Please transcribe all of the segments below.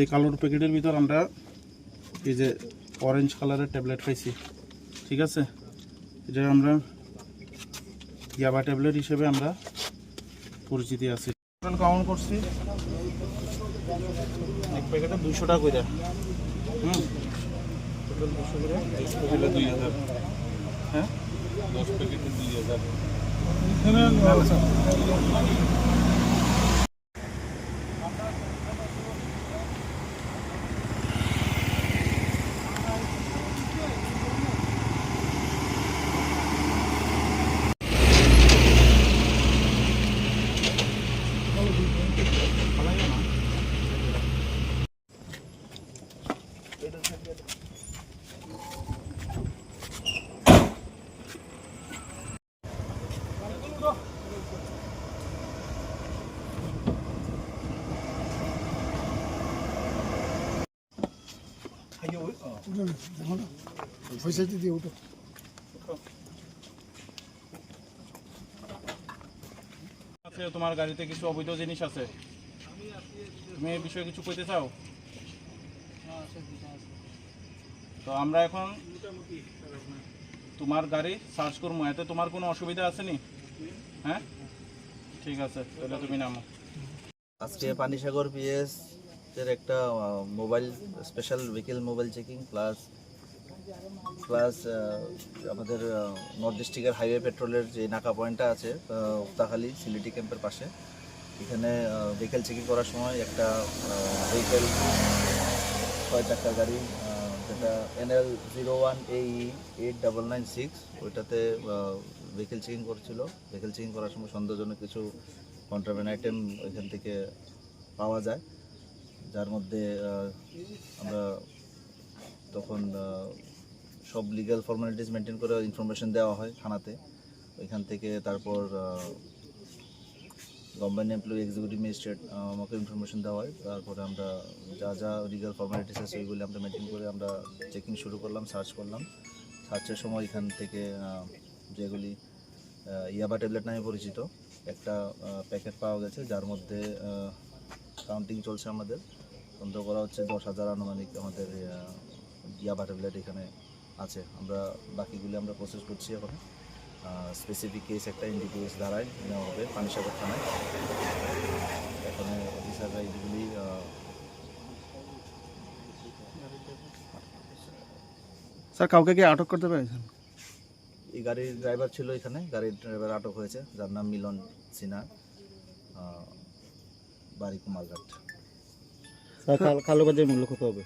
এই কালোর প্যাকেটের ভিতর আমরা এই যে অরেঞ্জ কালারের ট্যাবলেট পাইছি। ঠিক আছে? এটা আমরা ইয়াবা ট্যাবলেট হিসেবে আমরা পরিচিতি আছি। কাউন্ট করছি। এক প্যাকেটে দুইশো টাকা করে হুম? দুশো করে দুই হাজার। হ্যাঁ দশ প্যাকেটে দুই হাজার তোমার গাড়িতে কিছু অবৈধ জিনিস আছে? তুমি এই বিষয়ে কিছু কইতে চাও? তো আমরা এখন তোমার গাড়ি সার্চ করব। এতে তোমার কোনো অসুবিধা আছে নি হ্যাঁ? ঠিক আছে, তাহলে তুমি নামো। আজকে পানিসাগর পিএস এর একটা mobile special vehicle mobile checking plus plus আমাদের নর্থ ডিস্ট্রিক্টের হাইওয়ে পেট্রোলের যে নাকা পয়েন্টটা আছে উত্তাখালী সিলিটি ক্যাম্পের পাশে। এখানে ভেহিকেল চেকিং করার সময় একটা ভেহিকেল ছয় চাকার গাড়ি যেটা এনএল জিরো ওয়ান এই এইট ডাবল নাইন সিক্স ওইটাতে ভেহিকেল চেকিং করছিল। ভেহিকেল চেকিং করার সময় সন্দেহজনক কিছু কন্ট্রাবেন আইটেম ওইখান থেকে পাওয়া যায়। যার মধ্যে আমরা তখন সব লিগ্যাল ফর্মালিটিস মেনটেন করে ইনফরমেশন দেওয়া হয় থানাতে। ওইখান থেকে তারপর গভর্নমেন্ট এমপ্লয়ি এক্সিকিউটিভ ম্যাজিস্ট্রেট আমাকে ইনফরমেশন দেওয়া হয়। তারপরে আমরা যা যা লিগাল ফর্মালিটিস আছে ওইগুলি আমরা মেনটেন করে আমরা চেকিং শুরু করলাম সার্চ করলাম। সার্চের সময় এখান থেকে যেগুলি ইয়াবা ট্যাবলেট নামে পরিচিত, একটা প্যাকেট পাওয়া গেছে, যার মধ্যে কাউন্টিং চলছে আমাদের। সন্দেহ করা হচ্ছে। দশ হাজার আনুমানিক আমাদের আহ, ইয়াবা ট্যাবলেট এখানে আছে। আমরা বাকিগুলি আমরা প্রসেস করছি এখন। স্পেসিফিক কেস একটা এনডিপিএস দ্বারাই নেওয়া হবে পানিসাগর থানায়। এখানে অফিসাররা এইগুলি স্যার কাউকে কি আটক করতে পেরেছেন? এই গাড়ির ড্রাইভার ছিল এখানে। গাড়ির ড্রাইভার আটক হয়েছে। যার নাম মিলন সিনহা বাড়ি কুমারঘাট। কালো বাজার মূল্য কত হবে?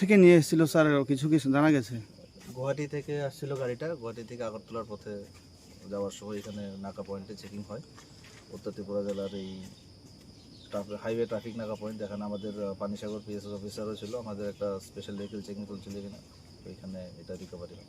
থেকে নিয়ে এসেছিল স্যার? কিছু কিছু জানা গেছে? গুয়াহাটি থেকে আসছিল গাড়িটা। গুয়াহাটি থেকে আগরতলার পথে যাওয়ার সময় এখানে নাকা পয়েন্টে চেকিং হয়। উত্তর ত্রিপুরা জেলার এই হাইওয়ে ট্রাফিক নাকা পয়েন্ট যেখানে আমাদের পানিসাগর পিএসএস অফিসারও ছিল। আমাদের একটা স্পেশাল ভেহিকেল চেকিং চলছিল এখানে। তো এখানে এটা রিকভারি হয়।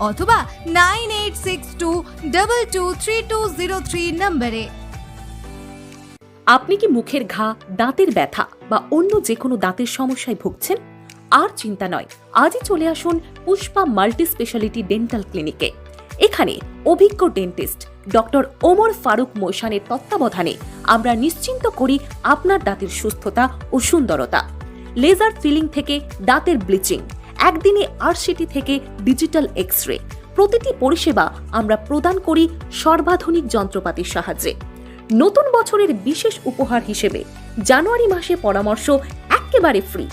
অথবা nine eight six two double two three two zero three নম্বরে। আপনি কি মুখের ঘা, দাঁতের ব্যথা বা অন্য যে কোনো দাঁতের সমস্যায় ভুগছেন? আর চিন্তা নয়, আজই চলে আসুন পুষ্পা মাল্টি স্পেশালিটি ডেন্টাল ক্লিনিকে। এখানে অভিজ্ঞ ডেন্টিস্ট ডক্টর ওমর ফারুক মোশানের তত্ত্বাবধানে আমরা নিশ্চিন্ত করি আপনার দাঁতের সুস্থতা ও সুন্দরতা। লেজার ফিলিং থেকে দাঁতের ব্লিচিং একদিনে আরসিটি থেকে ডিজিটাল এক্স রে প্রতিটি পরিষেবা আমরা প্রদান করি সর্বাধুনিক যন্ত্রপাতির সাহায্যে। নতুন বছরের বিশেষ উপহার হিসেবে জানুয়ারি মাসে পরামর্শ এক একেবারে ফ্রি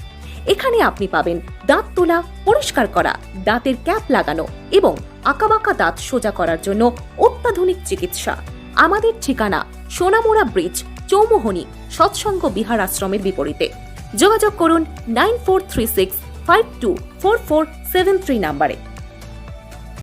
এখানে আপনি পাবেন দাঁত তোলা, পরিষ্কার করা, দাঁতের ক্যাপ লাগানো এবং আঁকাবাঁকা দাঁত সোজা করার জন্য অত্যাধুনিক চিকিৎসা। আমাদের ঠিকানা সোনামুড়া ব্রিজ, চৌমোহনী, সৎসঙ্গ বিহার আশ্রমের বিপরীতে। যোগাযোগ করুন nine four three six five two four four seven three নাম্বারে।